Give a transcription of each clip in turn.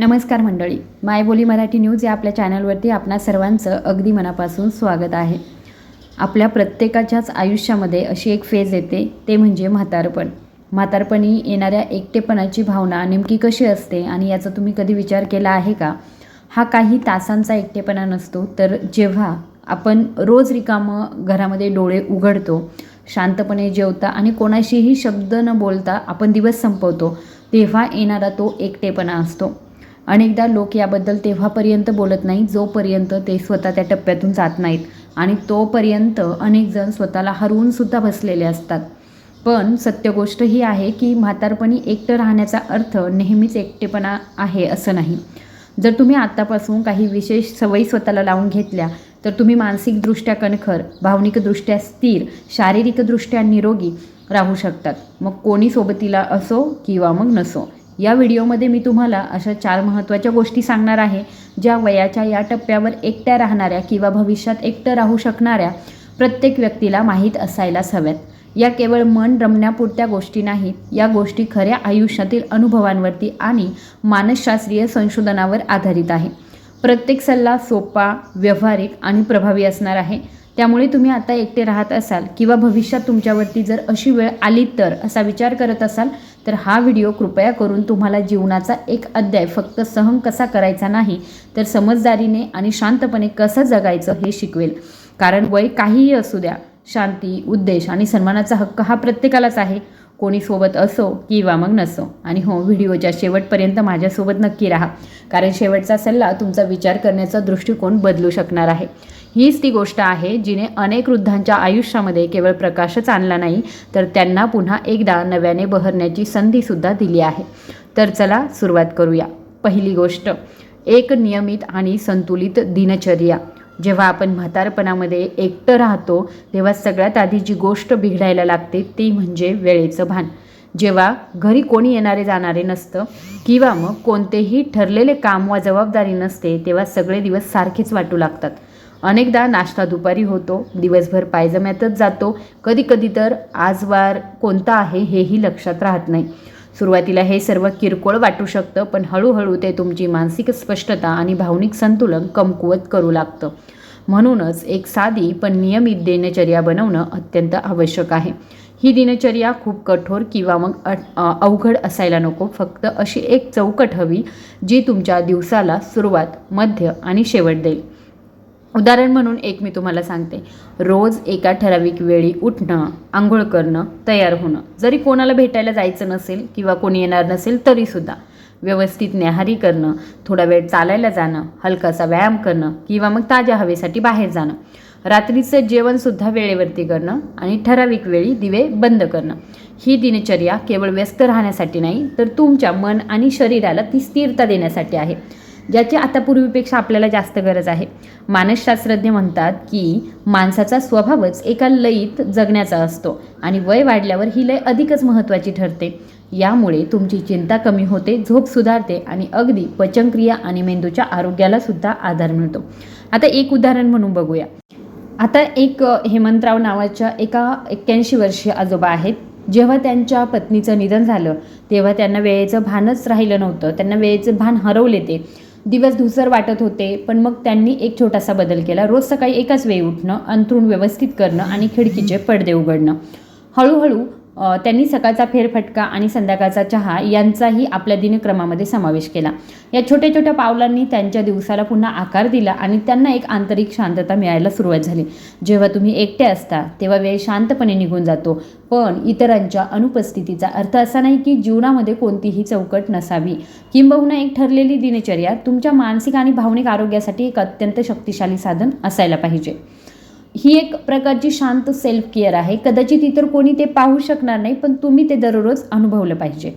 नमस्कार मंडळी. मायबोली मराठी न्यूज या आपल्या चॅनलवरती आपणा सर्वांचं अगदी मनापासून स्वागत आहे. आपल्या प्रत्येकाच्याच आयुष्यामध्ये अशी एक फेज येते ते म्हणजे म्हातारपण. म्हातारपणी येणाऱ्या एकटेपणाची भावना नेमकी कशी असते आणि याचा तुम्ही कधी विचार केला आहे का? हा काही तासांचा एकटेपणा नसतो तर जेव्हा आपण रोज रिकामं घरामध्ये डोळे उघडतो शांतपणे जेवता आणि कोणाशीही शब्द न बोलता आपण दिवस संपवतो तेव्हा येणारा तो एकटेपणा असतो. अनेकदा लोक याबद्दल तेव्हापर्यंत बोलत नाही जोपर्यंत ते स्वतः त्या टप्प्यातून जात नाहीत. आणि तोपर्यंत अनेक जण स्वतःला हरवूनसुद्धा बसलेले असतात. पण सत्य गोष्ट ही आहे की म्हातारपणी एकटं राहण्याचा अर्थ नेहमीच एकटेपणा आहे असं नाही. जर तुम्ही आत्तापासून काही विशेष सवयी स्वतःला लावून घेतल्या तर तुम्ही मानसिकदृष्ट्या कणखर भावनिकदृष्ट्या स्थिर शारीरिकदृष्ट्या निरोगी राहू शकतात. मग कोणी सोबतीला असो किंवा मग नसो. या व्हिडिओमध्ये मी तुम्हाला अशा चार महत्त्वाच्या गोष्टी सांगणार आहे ज्या वयाच्या या टप्प्यावर एकट्या राहणाऱ्या किंवा भविष्यात एकटं राहू शकणाऱ्या प्रत्येक व्यक्तीला माहीत असायलाच हव्यात. या केवळ मन रमण्यापुरत्या गोष्टी नाहीत या गोष्टी खऱ्या आयुष्यातील अनुभवांवरती आणि मानसशास्त्रीय संशोधनावर आधारित आहे प्रत्येक सल्ला सोपा व्यवहारिक आणि प्रभावी असणार आहे. त्यामुळे तुम्ही आता एकटे राहत असाल किंवा भविष्यात तुमच्यावरती जर अशी वेळ आली तर असा विचार करत असाल तर हा व्हिडिओ कृपया करून तुम्हाला जीवनाचा एक अध्याय फक्त सहन कसा करायचा नाही तर समजदारीने आणि शांतपणे कसं जगायचं हे शिकवेल. कारण वय काहीही असू द्या शांती उद्देश आणि सन्मानाचा हक्क हा प्रत्येकालाच आहे. कोणी सोबत असो किंवा मग नसो. आणि हो व्हिडिओच्या शेवटपर्यंत माझ्यासोबत नक्की राहा. कारण शेवटचा सल्ला तुमचा विचार करण्याचा दृष्टिकोन बदलू शकणार आहे. हीच ती गोष्ट आहे जिने अनेक वृद्धांच्या आयुष्यामध्ये केवळ प्रकाशच आणला नाही तर त्यांना पुन्हा एकदा नव्याने बहरण्याची संधीसुद्धा दिली आहे. तर चला सुरुवात करूया. पहिली गोष्ट एक नियमित आणि संतुलित दिनचर्या. जेव्हा आपण म्हातारपणामध्ये एकटं राहतो तेव्हा सगळ्यात आधी जी गोष्ट बिघडायला लागते ती म्हणजे वेळेचं भान. जेव्हा घरी कोणी येणारे जाणारे नसतं किंवा मग कोणतेही ठरलेले काम वा जबाबदारी नसते तेव्हा सगळे दिवस सारखेच वाटू लागतात. अनेकदा नाश्ता दुपारी होतो दिवसभर पायजम्यातच जातो. कधी कधी तर आजवार कोणता आहे हेही लक्षात राहत नाही. सुरुवातीला हे सर्व किरकोळ वाटू शकतं पण हळूहळू ते तुमची मानसिक स्पष्टता आणि भावनिक संतुलन कमकुवत करू लागतं. म्हणूनच एक साधी पण नियमित दिनचर्या बनवणं अत्यंत आवश्यक आहे. ही दिनचर्या खूप कठोर किंवा मग अवघड असायला नको. फक्त अशी एक चौकट हवी जी तुमच्या दिवसाला सुरुवात मध्य आणि शेवट देईल. उदाहरण म्हणून एक मी तुम्हाला सांगते. रोज एका ठराविक वेळी उठणं आंघोळ करणं तयार होणं. जरी कोणाला भेटायला जायचं नसेल किंवा कोणी येणार नसेल तरीसुद्धा व्यवस्थित न्याहारी करणं थोडा वेळ चालायला जाणं हलकासा व्यायाम करणं किंवा मग ताज्या हवेसाठी बाहेर जाणं. रात्रीचं जेवणसुद्धा वेळेवरती करणं आणि ठराविक वेळी दिवे बंद करणं. ही दिनचर्या केवळ व्यस्त राहण्यासाठी नाही तर तुमच्या मन आणि शरीराला ती स्थिरता देण्यासाठी आहे. ज्याची आता पूर्वीपेक्षा आपल्याला जास्त गरज आहे. मानसशास्त्रज्ञ म्हणतात की माणसाचा स्वभावच एका लयीत जगण्याचा असतो आणि वय वाढल्यावर ही लय अधिकच महत्त्वाची ठरते. यामुळे तुमची चिंता कमी होते झोप सुधारते आणि अगदी पचनक्रिया आणि मेंदूच्या आरोग्याला सुद्धा आधार मिळतो. आता एक उदाहरण म्हणून बघूया. आता एक हेमंतराव नावाच्या एका एक्क्याऐंशी वर्षीय आजोबा आहेत. जेव्हा त्यांच्या पत्नीचं निधन झालं तेव्हा त्यांना वेळेचं भानच राहिलं नव्हतं. त्यांना वेळेचं भान हरवले ते. दिवस धुसर वाटत होते पण मग त्यांनी एक छोटासा बदल केला. रोज सकाळी एकाच वेळी उठणं अंथरूण व्यवस्थित करणं आणि खिडकीचे पडदे उघडणं. हळूहळू त्यांनी सकाळचा फेरफटका आणि संध्याकाळचा चहा यांचाही आपल्या दिनक्रमामध्ये समावेश केला. या छोट्या छोट्या पावलांनी त्यांच्या दिवसाला पुन्हा आकार दिला आणि त्यांना एक आंतरिक शांतता मिळायला सुरुवात झाली. जेव्हा तुम्ही एकटे असता तेव्हा वेळ शांतपणे निघून जातो. पण इतरांच्या अनुपस्थितीचा अर्थ असा नाही की जीवनामध्ये कोणतीही चौकट नसावी. किंबहुना एक ठरलेली दिनचर्या तुमच्या मानसिक आणि भावनिक आरोग्यासाठी एक अत्यंत शक्तिशाली साधन असायला पाहिजे. ही एक प्रकारची शांत सेल्फ केअर आहे. कदाचित इतर कोणी ते पाहू शकणार नाही पण तुम्ही ते दररोज अनुभवलं पाहिजे.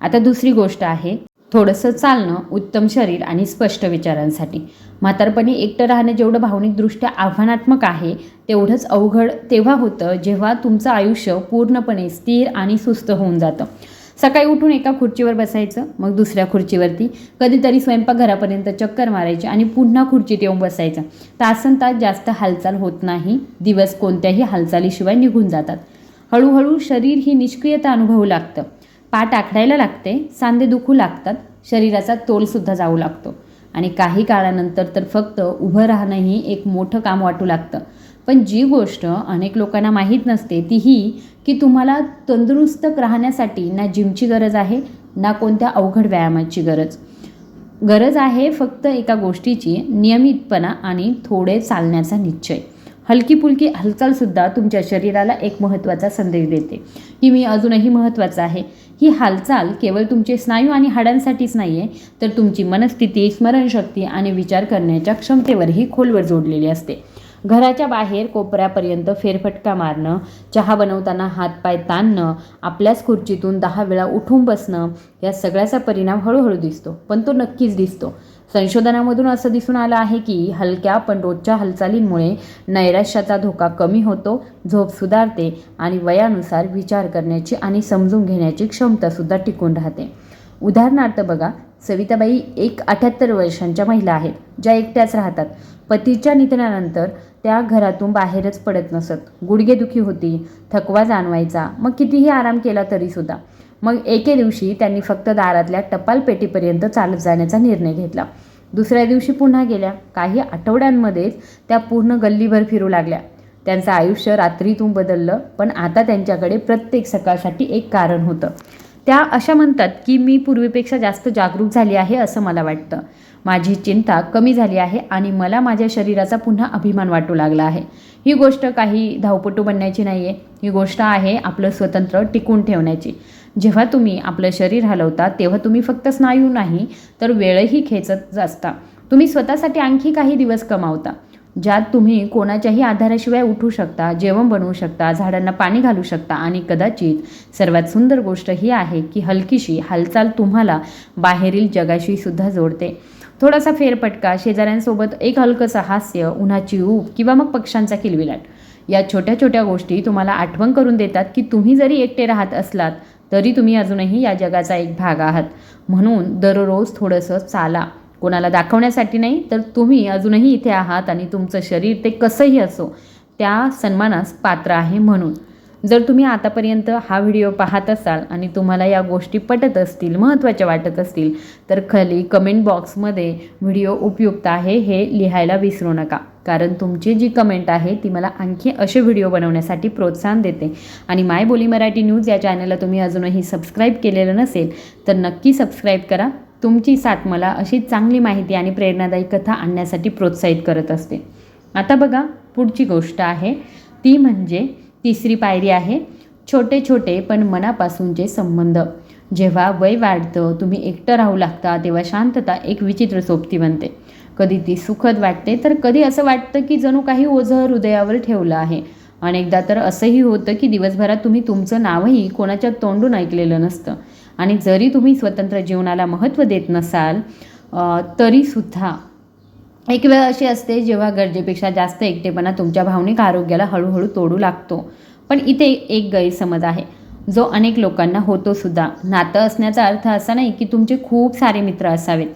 आता दुसरी गोष्ट आहे थोडंसं चालणं उत्तम शरीर आणि स्पष्ट विचारांसाठी. म्हातारपणी एकटं राहणं जेवढं भावनिकदृष्ट्या आव्हानात्मक आहे तेवढंच अवघड तेव्हा होतं जेव्हा तुमचं आयुष्य पूर्णपणे स्थिर आणि सुस्त होऊन जातं. सकाळी उठून एका खुर्चीवर बसायचं मग दुसऱ्या खुर्चीवरती. कधीतरी स्वयंपाकघरापर्यंत चक्कर मारायची आणि पुन्हा खुर्चीत येऊन बसायचं. तासन तास जास्त हालचाल होत नाही. दिवस कोणत्याही हालचालीशिवाय निघून जातात. हळूहळू शरीर ही निष्क्रियता अनुभवू लागतं. पाठ आखडायला लागते सांधे दुखू लागतात शरीराचा तोलसुद्धा जाऊ लागतो. आणि काही काळानंतर तर फक्त उभं राहणंही एक मोठं काम वाटू लागतं. पण जी गोष्ट अनेक लोकांना माहीत नसते ती ही की तुम्हाला तंदुरुस्त राहण्यासाठी ना जिमची गरज आहे ना कोणत्या अवघड व्यायामाची गरज. गरज आहे फक्त एका गोष्टीची नियमितपणा आणि थोडे चालण्याचा निश्चय. हलकी फुलकी हालचालसुद्धा तुमच्या शरीराला एक महत्त्वाचा संदेश देते की मी अजूनही महत्त्वाचं आहे. ही हालचाल केवळ तुमचे स्नायू आणि हाडांसाठीच नाही आहे तर तुमची मनस्थिती स्मरणशक्ती आणि विचार करण्याच्या क्षमतेवरही खोलवर जोडलेली असते. घराच्या बाहेर कोपऱ्यापर्यंत फेरफटका मारणं चहा बनवताना हातपाय ताणणं आपल्याच खुर्चीतून दहा वेळा उठून बसणं या सगळ्याचा परिणाम हळूहळू दिसतो. पण तो नक्कीच दिसतो. संशोधनामधून असं दिसून आलं आहे की हलक्या पण रोजच्या हालचालींमुळे नैराश्याचा धोका कमी होतो झोप सुधारते आणि वयानुसार विचार करण्याची आणि समजून घेण्याची क्षमतासुद्धा टिकून राहते. उदाहरणार्थ बघा सविताबाई एक अठ्याहत्तर वर्षांच्या महिला आहेत ज्या एकट्याच राहतात. पतीच्या निधनानंतर त्या घरातून बाहेरच पडत नसत. गुडघेदुखी होती. थकवा जाणवायचा. मग कितीही आराम केला तरीसुद्धा मग एके दिवशी त्यांनी फक्त दारातल्या टपाल पेटीपर्यंत चालत जाण्याचा निर्णय घेतला. दुसऱ्या दिवशी पुन्हा गेल्या. काही आठवड्यांमध्येच त्या पूर्ण गल्लीभर फिरू लागल्या. त्यांचं आयुष्य रात्रीतून बदललं पण आता त्यांच्याकडे प्रत्येक सकाळसाठी एक कारण होतं. त्या अशा म्हणतात की मी पूर्वीपेक्षा जास्त जागरूक झाली आहे असं मला वाटतं. माझी चिंता कमी झाली आहे आणि मला माझ्या शरीराचा पुन्हा अभिमान वाटू लागला आहे. ही गोष्ट काही धावपटू बनण्याची नाही आहे ही गोष्ट आहे आपलं स्वतंत्र टिकून ठेवण्याची. जेव्हा तुम्ही आपलं शरीर हलवता तेव्हा तुम्ही फक्त स्नायू नाही तर वेळही खेचत असता. तुम्ही स्वतःसाठी आणखी काही दिवस कमावता ज्यात तुम्ही कोणाच्याही आधाराशिवाय उठू शकता जेवण बनवू शकता झाडांना पाणी घालू शकता आणि कदाचित सर्वात सुंदर गोष्ट ही आहे की हलकीशी हालचाल तुम्हाला बाहेरील जगाशी सुद्धा जोडते. थोडासा फेरपटका शेजाऱ्यांसोबत एक हलकंसं हास्य उन्हाची ऊब किंवा मग पक्ष्यांचा किलविलाट या छोट्या छोट्या गोष्टी तुम्हाला आठवण करून देतात की तुम्ही जरी एकटे राहत असलात तरी तुम्ही अजूनही या जगाचा एक भाग आहात. म्हणून दररोज थोडंसं चाला. कोणाला दाखवण्यासाठी नाही तर तुम्ही अजूनही इथे आहात आणि तुमचं शरीर ते कसंही असो त्या सन्मानास पात्र आहे म्हणून. जर तुम्ही आतापर्यंत हा व्हिडिओ पाहत असाल आणि तुम्हाला या गोष्टी पटत असतील महत्त्वाच्या वाटत असतील तर खाली कमेंट बॉक्समध्ये व्हिडिओ उपयुक्त आहे हे लिहायला विसरू नका. कारण तुमची जी कमेंट आहे ती मला आणखी असे व्हिडिओ बनवण्यासाठी प्रोत्साहन देते. आणि माय बोली मराठी न्यूज या चॅनलला तुम्ही अजूनही सबस्क्राईब केलेलं नसेल तर नक्की सबस्क्राईब करा. तुमची साथ मला अशी चांगली माहिती आणि प्रेरणादायी कथा आणण्यासाठी प्रोत्साहित करत असते. आता बघा पुढची गोष्ट आहे. ती म्हणजे तिसरी पायरी आहे छोटे छोटे पण मनापासूनचे संबंध. जेव्हा वय वाढतं तुम्ही एकटं राहू लागता तेव्हा शांतता एक विचित्र सोबती बनते. कधी ती सुखद वाटते तर कधी असं वाटतं की जणू काही ओझं हृदयावर ठेवलं आहे. अनेकदा तर असंही होतं की दिवसभरात तुम्ही तुमचं नावही कोणाच्या तोंडून ऐकलेलं नसतं. आणि जरी तुम्ही स्वतंत्र जीवनाला महत्त्व देत नसाल तरीसुद्धा एक वेळ अशी असते जेव्हा गरजेपेक्षा जास्त एकटेपणा तुमच्या भावनिक आरोग्याला हळूहळू तोडू लागतो. पण इथे एक गैरसमज आहे. जो अनेक लोकांना होतो सुद्धा. नातं असण्याचा अर्थ असा नाही की तुमचे खूप सारे मित्र असावेत.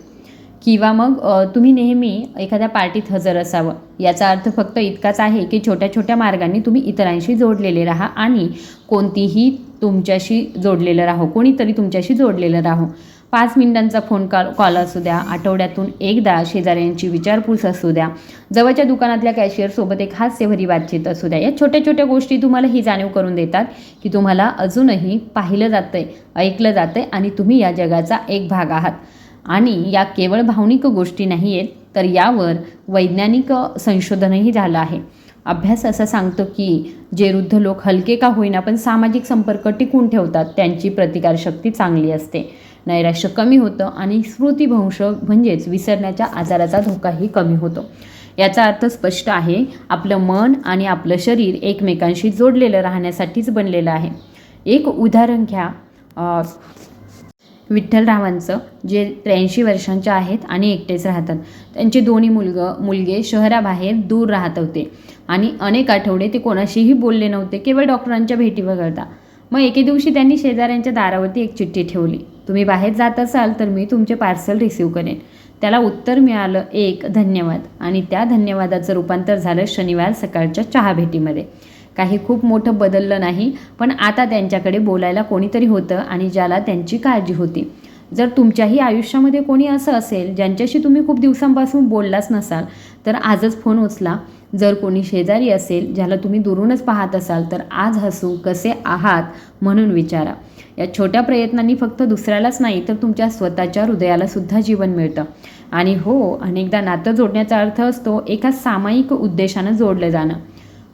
किंवा मग तुम्ही नेहमी एखाद्या पार्टीत हजर असावं. याचा अर्थ फक्त इतकाच आहे की छोट्या छोट्या मार्गांनी तुम्ही इतरांशी जोडलेले राहा आणि कोणतीही तुमच्याशी जोडलेलं राहो. कोणीतरी तुमच्याशी जोडलेलं राहो. पाच मिनिटांचा फोन कॉल कॉल असू द्या. आठवड्यातून एकदा शेजाऱ्यांची विचारपूस असू द्या. जवळच्या दुकानातल्या कॅशियरसोबत एक हास्यभरी बातचीत असू द्या. या छोट्या छोट्या गोष्टी तुम्हाला ही जाणीव करून देतात की तुम्हाला अजूनही पाहिलं जातं आहे ऐकलं जातं आहे आणि तुम्ही या जगाचा एक भाग आहात. आणि या केवळ भावनिक गोष्टी नाही आहेत तर यावर वैज्ञानिक संशोधनही झालं आहे. अभ्यास असा सांगतो की जे वृद्ध लोक हलके का होईना पण सामाजिक संपर्क टिकून ठेवतात त्यांची प्रतिकारशक्ती चांगली असते. नैराश्य कमी होतं आणि स्मृतिभंश म्हणजेच विसरण्याच्या आजाराचा धोकाही कमी होतो. याचा अर्थ स्पष्ट आहे आपलं मन आणि आपलं शरीर एकमेकांशी जोडलेलं राहण्यासाठीच बनलेलं आहे. एक उदाहरण घ्या विठ्ठलरावांचं जे त्र्याऐंशी वर्षांच्या आहेत आणि एकटेच राहतात. त्यांचे दोन्ही मुलगं मुलगे शहराबाहेर दूर राहत होते आणि अनेक आठवडे ते कोणाशीही बोलले नव्हते केवळ डॉक्टरांच्या भेटी वगळता. मग एके दिवशी त्यांनी शेजाऱ्यांच्या दारावरती एक चिठ्ठी ठेवली. तुम्ही बाहेर जात असाल तर मी तुमचे पार्सल रिसीव करेन. त्याला उत्तर मिळालं एक धन्यवाद. आणि त्या धन्यवादाचं रूपांतर झालं शनिवार सकाळच्या चहा भेटीमध्ये. काही खूप मोठं बदललं नाही पण आता त्यांच्याकडे बोलायला कोणीतरी होतं आणि ज्याला त्यांची काळजी होती. जर तुमच्याही आयुष्यामध्ये कोणी असं असेल ज्यांच्याशी तुम्ही खूप दिवसांपासून बोललाच नसाल तर आजच फोन उचला. जर कोणी शेजारी असेल ज्याला तुम्ही दुरूनच पाहत असाल तर आज हसू कसे आहात म्हणून विचारा. या छोट्या प्रयत्नांनी फक्त दुसऱ्यालाच नाही तर तुमच्या स्वतःच्या हृदयाला सुद्धा जीवन मिळतं. आणि हो अनेकदा नातं जोडण्याचा अर्थ असतो एका सामायिक उद्देशानं जोडलं जाणं.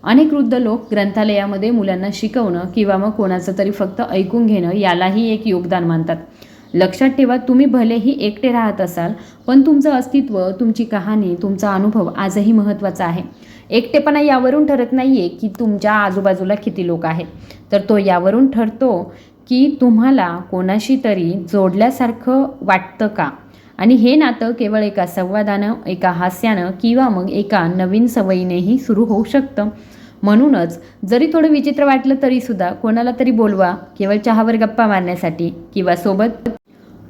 अनेक वृद्ध लोक ग्रंथालयामध्ये मुलांना शिकवणं किंवा मग कोणाचं तरी फक्त ऐकून घेणं यालाही एक योगदान मानतात. लक्षात ठेवा तुम्ही भलेही एकटे राहत असाल पण तुमचं अस्तित्व तुमची कहाणी तुमचा अनुभव आजही महत्त्वाचा आहे. एकटेपणा यावरून ठरत नाही आहे की तुमच्या आजूबाजूला किती लोक आहेत. तर तो यावरून ठरतो की तुम्हाला कोणाशी तरी जोडल्यासारखं वाटतं का? आणि हे नातं केवळ एका संवादानं एका हास्यानं किंवा मग एका नवीन सवयीनेही सुरू होऊ शकतं. म्हणूनच जरी थोडं विचित्र वाटलं तरीसुद्धा कोणाला तरी बोलवा केवळ चहावर गप्पा मारण्यासाठी किंवा सोबत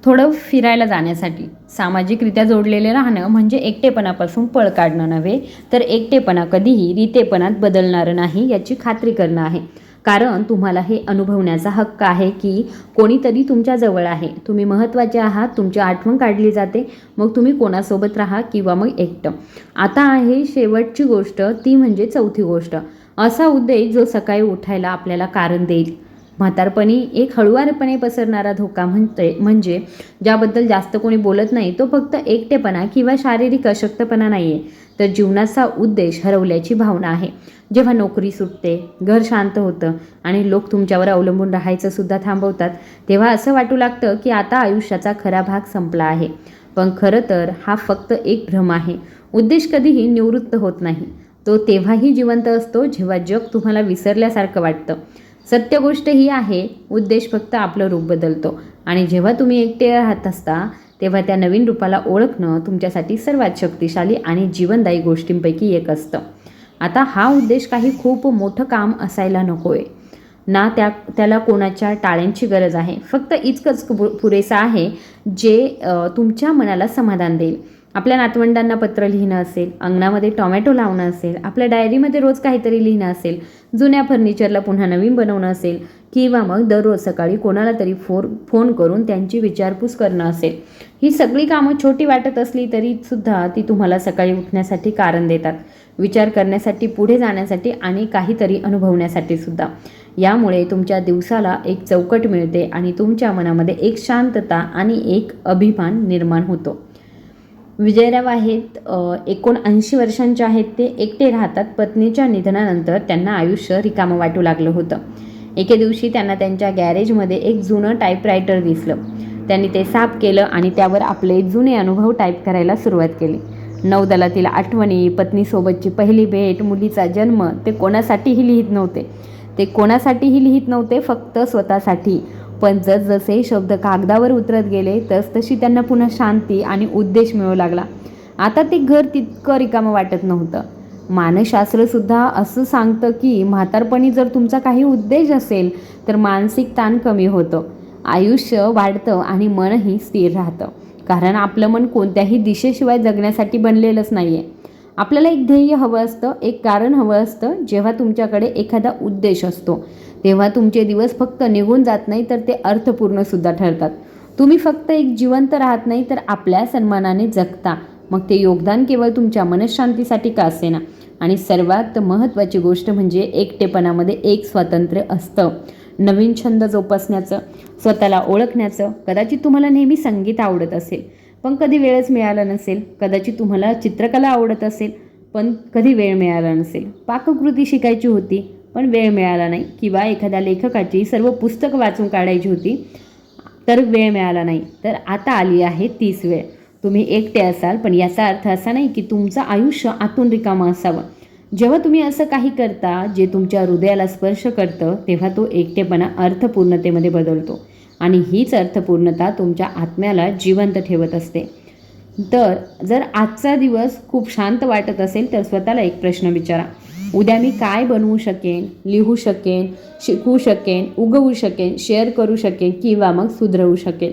थोडं फिरायला जाण्यासाठी सामाजिकरित्या जोडलेले राहणं म्हणजे एकटेपणापासून पळ काढणं नव्हे तर एकटेपणा कधीही रितेपणात बदलणारं नाही याची खात्री करणं आहे. कारण तुम्हाला हे अनुभवण्याचा हक्क आहे की कोणीतरी तुमच्या जवळ आहे. तुम्ही महत्त्वाचे आहात तुमची आठवण काढली जाते मग तुम्ही कोणासोबत राहा किंवा मग एकटं. आता आहे शेवटची गोष्ट ती म्हणजे चौथी गोष्ट. असा उद्देश जो सकाळी उठायला आपल्याला कारण देईल. म्हातारपणी एक हळुवारपणे पसरणारा धोका म्हणते म्हणजे ज्याबद्दल जास्त कोणी बोलत नाही तो फक्त एकटेपणा किंवा शारीरिक अशक्तपणा नाही आहे तर जीवनाचा उद्देश हरवल्याची भावना आहे. जेव्हा नोकरी सुटते घर शांत होतं आणि लोक तुमच्यावर अवलंबून राहायचं सुद्धा थांबवतात तेव्हा असं वाटू लागतं की आता आयुष्याचा खरा भाग संपला आहे. पण खरं तर हा फक्त एक भ्रम आहे. उद्देश कधीही निवृत्त होत नाही. तो तेव्हाही जिवंत असतो जेव्हा जग तुम्हाला विसरल्यासारखं वाटतं. सत्य गोष्ट ही आहे उद्देश फक्त आपलं रूप बदलतो. आणि जेव्हा तुम्ही एकटे राहत असता तेव्हा त्या नवीन रूपाला ओळखणं तुमच्यासाठी सर्वात शक्तिशाली आणि जीवनदायी गोष्टींपैकी एक असतं. आता हा उद्देश काही खूप मोठं काम असायला नको आहे ना त्या त्याला कोणाच्या टाळ्यांची गरज आहे. फक्त इतकंच पु पुरेसं आहे जे तुमच्या मनाला समाधान देईल. आपल्या नातवंडांना पत्र लिहिणं असेल अंगणामध्ये टोमॅटो लावणं असेल आपल्या डायरीमध्ये रोज काहीतरी लिहिणं असेल जुन्या फर्निचरला पुन्हा नवीन बनवणं असेल किंवा मग दररोज सकाळी कोणाला तरी फोर फोन करून त्यांची विचारपूस करणं असेल. ही सगळी कामं छोटी वाटत असली तरीसुद्धा ती तुम्हाला सकाळी उठण्यासाठी कारण देतात. विचार करण्यासाठी पुढे जाण्यासाठी आणि काहीतरी अनुभवण्यासाठी सुद्धा. यामुळे तुमच्या दिवसाला एक चौकट मिळते आणि तुमच्या मनामध्ये एक शांतता आणि एक अभिमान निर्माण होतो. विजयराव आहेत एकोणऐंशी वर्षांचे आहेत ते एकटे राहतात. पत्नीच्या निधनानंतर त्यांना आयुष्य रिकामं वाटू लागलं होतं. एके दिवशी त्यांना त्यांच्या गॅरेजमध्ये एक जुनं टाईपरायटर दिसलं. त्यांनी ते साफ केलं आणि त्यावर आपले जुने अनुभव टाईप करायला सुरुवात केली. नौदलातील आठवणी पत्नीसोबतची पहिली भेट मुलीचा जन्म ते कोणासाठीही लिहित नव्हते. ते कोणासाठीही लिहित नव्हते फक्त स्वतःसाठी. पण जसजसे शब्द कागदावर उतरत गेले तसतशी त्यांना पुन्हा शांती आणि उद्देश मिळू लागला. आता ते घर तितकं रिकामं वाटत नव्हतं. मानसशास्त्रसुद्धा असं सांगतं की म्हातारपणी जर तुमचा काही उद्देश असेल तर मानसिक ताण कमी होतं. आयुष्य वाढतं आणि मनही स्थिर राहतं. कारण आपलं मन कोणत्याही दिशेशिवाय जगण्यासाठी बनलेलंच नाही आहे आपल्याला एक ध्येय हवं असतं एक कारण हवं असतं जेव्हा तुमच्याकडे एखादा उद्देश असतो. तेव्हा तुमचे दिवस फक्त निघून जात नाही तर ते अर्थपूर्णसुद्धा ठरतात. तुम्ही फक्त एक जिवंत राहत नाही तर आपल्या सन्मानाने जगता. मग ते योगदान केवळ तुमच्या मनशांतीसाठी का असेना? आणि सर्वात महत्त्वाची गोष्ट म्हणजे एकटेपणामध्ये एक स्वातंत्र्य असतं. नवीन छंद जोपासण्याचं स्वतःला ओळखण्याचं कदाचित तुम्हाला नेहमी संगीत आवडत असेल. पण कधी वेळच मिळाला नसेल. कदाचित तुम्हाला चित्रकला आवडत असेल. पण कधी वेळ मिळाला नसेल. पाककृती शिकायची होती. पण वेळ मिळाला नाही. किंवा एखाद्या लेखकाची सर्व पुस्तकं वाचून काढायची होती तर वेळ मिळाला नाही. तर आता आली आहे तीच वेळ. तुम्ही एकटे असाल पण याचा अर्थ असा नाही की तुमचं आयुष्य आतून रिकामं असावं. जेव्हा तुम्ही असं काही करता जे तुमच्या हृदयाला स्पर्श करतं तेव्हा तो एकटेपणा अर्थपूर्णतेमध्ये बदलतो. आणि हीच अर्थपूर्णता तुमच्या आत्म्याला जिवंत ठेवत असते. तर जर आजचा दिवस खूप शांत वाटत असेल तर स्वतःला एक प्रश्न विचारा. उद्या मी काय बनवू शकेन लिहू शकेन शिकवू शकेन उगवू शकेन शेअर करू शकेन किंवा मग सुधरवू शकेन.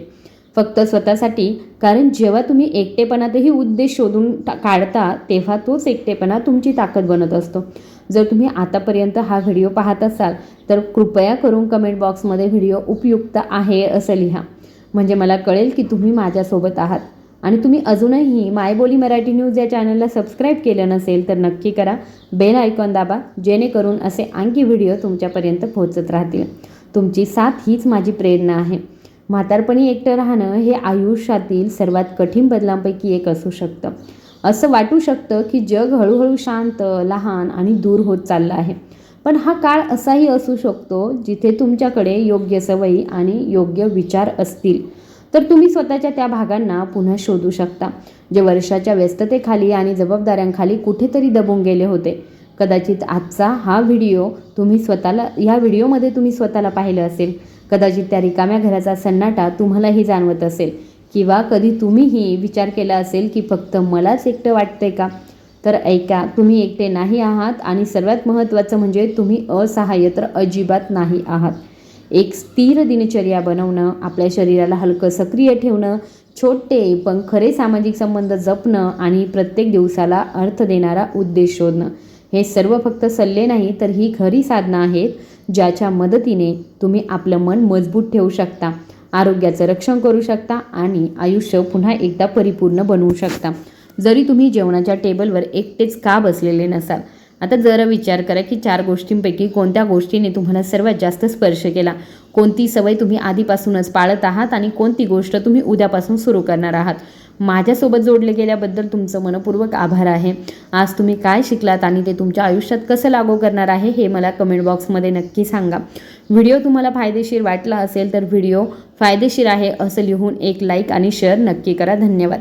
फक्त स्वतःसाठी कारण जेव्हा तुम्ही एकटेपणातही उद्देश शोधून टा- काढता तेव्हा तोच एकटेपणा तुमची ताकद बनत असतो. जर तुम्ही आतापर्यंत हा व्हिडिओ पाहत असाल तर कृपया करून कमेंट बॉक्समध्ये व्हिडिओ उपयुक्त आहे असं लिहा. म्हणजे मला कळेल की तुम्ही माझ्यासोबत आहात. आणि तुम्ही अजूनही मायबोली मराठी न्यूज या चॅनलला सबस्क्राईब केलं नसेल तर नक्की करा. बेल आयकॉन दाबा जेणेकरून असे आणखी व्हिडिओ तुमच्यापर्यंत पोहोचत राहतील. तुमची साथ हीच माझी प्रेरणा आहे. म्हातारपणी एकटं राहणं हे आयुष्यातील सर्वात कठीण बदलांपैकी एक असू शकतं. असं वाटू शकतं की जग हळूहळू शांत लहान आणि दूर होत चाललं आहे. पण हा काळ असाही असू शकतो जिथे तुमच्याकडे योग्य सवयी आणि योग्य विचार असतील. तर तुम्ही स्वतःच्या त्या भागांना पुन्हा शोधू शकता. जे वर्षाच्या व्यस्ततेखाली आणि जबाबदाऱ्यांखाली कुठेतरी दबून गेले होते. कदाचित आजचा हा व्हिडिओ तुम्ही स्वतःला ह्या व्हिडिओमध्ये तुम्ही स्वतःला पाहिलं असेल. कदाचित त्या रिकाम्या घराचा सन्नाटा तुम्हालाही जाणवत असेल. किंवा कधी तुम्हीही विचार केला असेल की फक्त मलाच एकटं वाटतंय का? तर ऐका तुम्ही एकटे नाही आहात आणि सर्वात महत्त्वाचं म्हणजे तुम्ही असहाय्य तर अजिबात नाही आहात. एक स्थिर दिनचर्या बनवणं आपल्या शरीराला हलकं सक्रिय ठेवणं छोटे पण खरे सामाजिक संबंध जपणं आणि प्रत्येक दिवसाला अर्थ देणारा उद्देश शोधणं. हे सर्व फक्त सल्ले नाही तर ही खरी साधनं आहेत ज्याच्या मदतीने तुम्ही आपलं मन मजबूत ठेवू शकता आरोग्याचं रक्षण करू शकता आणि आयुष्य पुन्हा एकदा परिपूर्ण बनवू शकता. जरी तुम्ही जेवणाच्या टेबलवर एकटेच का बसलेले नसाल आता जरा विचार करा की चार गोष्टींपैकी कोणत्या गोष्टीने तुम्हाला सर्वात जास्त स्पर्श केला? कोणती सवय तुम्ही आधीपासूनच पाळत आहात आणि कोणती गोष्ट तुम्ही उद्यापासून सुरू करणार आहात? माझ्यासोबत जोडले गेल्याबद्दल तुमचं मनपूर्वक आभार आहे. आज तुम्ही काय शिकलात आणि ते तुमच्या आयुष्यात कसं लागू करणार आहे हे मला कमेंट बॉक्समध्ये नक्की सांगा. व्हिडिओ तुम्हाला फायदेशीर वाटला असेल तर व्हिडिओ फायदेशीर आहे असं लिहून एक लाईक आणि शेअर नक्की करा. धन्यवाद.